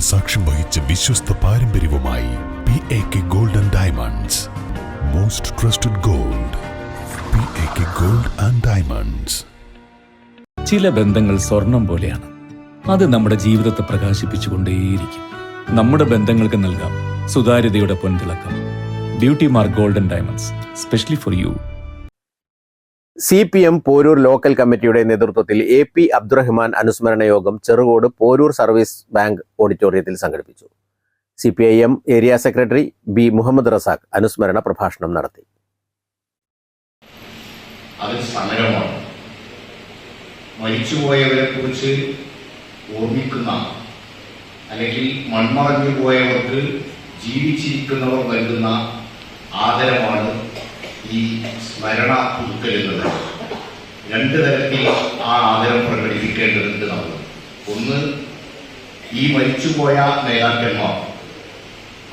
സാക്ഷ്യം വഹിച്ച വിശ്വസ്ത പാരമ്പര്യവുമായി P A K gold and diamonds most trusted gold P A K gold and diamonds ചില ബന്ധങ്ങൾ സ്വർണം പോലെയാണ്. അത് നമ്മുടെ ജീവിതത്തെ പ്രകാശിപ്പിച്ചുകൊണ്ടേയിരിക്കും. നമ്മുടെ ബന്ധങ്ങൾക്ക് നൽകാം സുതാര്യതയുടെ പൊൻതിളക്കം. Beauty mark golden diamonds specially for you C P M Porur local കമ്മിറ്റിയുടെ നേതൃത്വത്തിൽ എ പി അബ്ദുറഹ്മാൻ അനുസ്മരണ യോഗം ചെറുകോട് പോരൂർ സർവീസ് ബാങ്ക് ഓഡിറ്റോറിയത്തിൽ സംഘടിപ്പിച്ചു. C P I M area secretary B Muhammad Razak അനുസ്മരണ പ്രഭാഷണം നടത്തി. മരിച്ചുപോയവരെ കുറിച്ച് ഓർമ്മിക്കുന്ന അല്ലെങ്കിൽ മൺമറഞ്ഞു പോയവർക്ക് ജീവിച്ചിരിക്കുന്നവർ നൽകുന്ന ആദരമാണ് ഈ സ്മരണ പുതുക്കൽ എന്നത് രണ്ട് തരത്തിൽ ആ ആദരം പ്രകടിപ്പിക്കേണ്ടതുണ്ട് നമ്മൾ. ഒന്ന് ഈ മരിച്ചുപോയ നേതാക്കന്മാർ.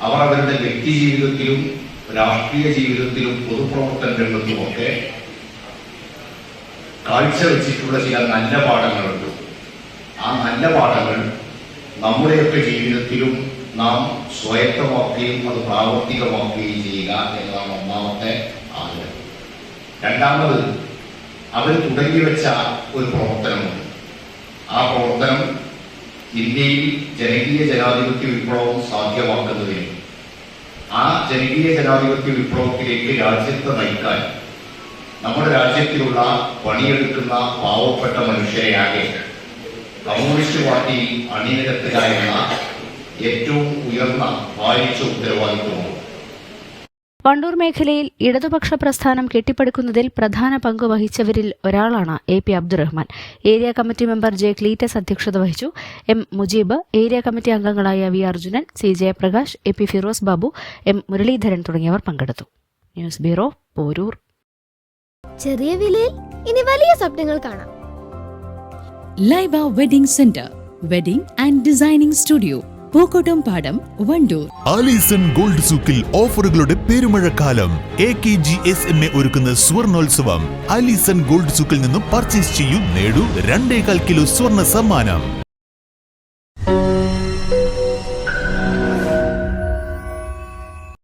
അവർ അവരുടെ വ്യക്തി ജീവിതത്തിലും രാഷ്ട്രീയ ജീവിതത്തിലും പൊതുപ്രവർത്തന രംഗത്തുമൊക്കെ കാഴ്ചവെച്ചിട്ടുള്ള ചില നല്ല പാഠങ്ങളുണ്ട്. ആ നല്ല പാഠങ്ങൾ നമ്മുടെയൊക്കെ ജീവിതത്തിലും നാം സ്വായത്തമാക്കുകയും അത് പ്രാവർത്തികമാക്കുകയും ചെയ്യുക എന്നതാണ് ഒന്നാമത്തെ ആഗ്രഹം രണ്ടാമത് അവർ തുടങ്ങി വെച്ച ഒരു പ്രവർത്തനമുണ്ട്. ആ പ്രവർത്തനം ഇന്ത്യയിൽ ജനകീയ ജനാധിപത്യ വിപ്ലവം സാധ്യമാക്കുന്നതിന്. ആ ജനകീയ ജനാധിപത്യ വിപ്ലവത്തിലേക്ക് രാജ്യത്തെ നയിക്കാൻ നമ്മുടെ രാജ്യത്തിലുള്ള പണിയെടുക്കുന്ന പാവപ്പെട്ട മനുഷ്യരെയാകെ കമ്മ്യൂണിസ്റ്റ് പാർട്ടി അണിനിരത്തുക ഏറ്റവും ഉയർന്ന ഭാരിച്ച ഉത്തരവാദിത്വമാണ്. വണ്ടൂർ മേഖലയിൽ ഇടതുപക്ഷ പ്രസ്ഥാനം കെട്ടിപ്പടുക്കുന്നതിൽ പ്രധാന പങ്ക് വഹിച്ചവരിൽ ഒരാളാണ് A P Abdurahman. Area committee member J Cleetus അധ്യക്ഷത വഹിച്ചു. എം മുജീബ് ഏരിയ കമ്മിറ്റി അംഗങ്ങളായ V Arjunan C Jayaprakash A P Firoz Babu M Muraleedharan തുടങ്ങിയവർ പങ്കെടുത്തു. News bureau Porur. ചെറിയ വിലയിൽ ഇനി വലിയ സ്വപ്നങ്ങൾ കാണാം. Laiba wedding centre wedding and designing studio Pookkottum Padam Wandoor. Alison gold സൂക്കിൽ ഓഫറുകളുടെ പെരുമഴക്കാലം. A K G S M A ഒരുക്കുന്ന സ്വർണോത്സവം. ആലീസൺ ഗോൾഡ് സൂക്കിൽ നിന്നും പർച്ചേസ് ചെയ്യൂ നേടൂ രണ്ടേകാൽ കിലോ സ്വർണ സമ്മാനം.